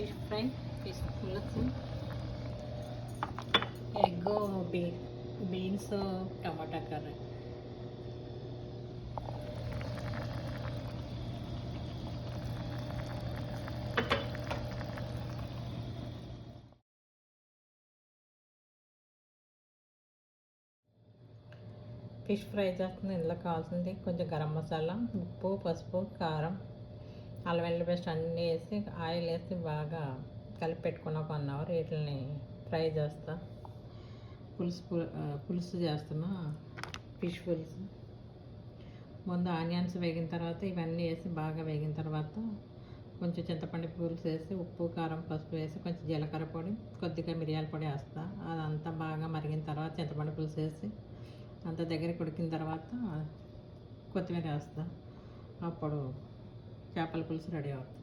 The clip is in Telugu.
ఫిష్ ఫ్రై ఫిష్ పులుసు egg be beans tomato curry fish fry చేస్తుంది. ఇందులో కావాల్సింది కొంచెం గరం మసాలా ఉప్పు పసుపు కారం. అల్లం వెల్లుల్లి పేస్ట్ అన్నీ వేసి ఆయిల్ వేసి బాగా కలిపి పెట్టుకున్న ఒక వన్ అవర్ వీటిని ఫ్రై చేస్తా. పులుసు పులుసు చేస్తున్నా. ఫిష్ పులుసు. ముందు ఆనియన్స్ వేగిన తర్వాత ఇవన్నీ వేసి బాగా వేగిన తర్వాత కొంచెం చింతపండు పులుసు వేసి ఉప్పు కారం పసుపు వేసి కొంచెం జీలకర్ర పొడి కొద్దిగా మిరియాల పొడి వేస్తా. అదంతా బాగా మరిగిన తర్వాత చింతపండు పులుసు వేసి అంత దగ్గర ఉడికిన తర్వాత కొత్తిమీర వేస్తా. అప్పుడు చేపల పులుసు రెడీ అవుతుంది.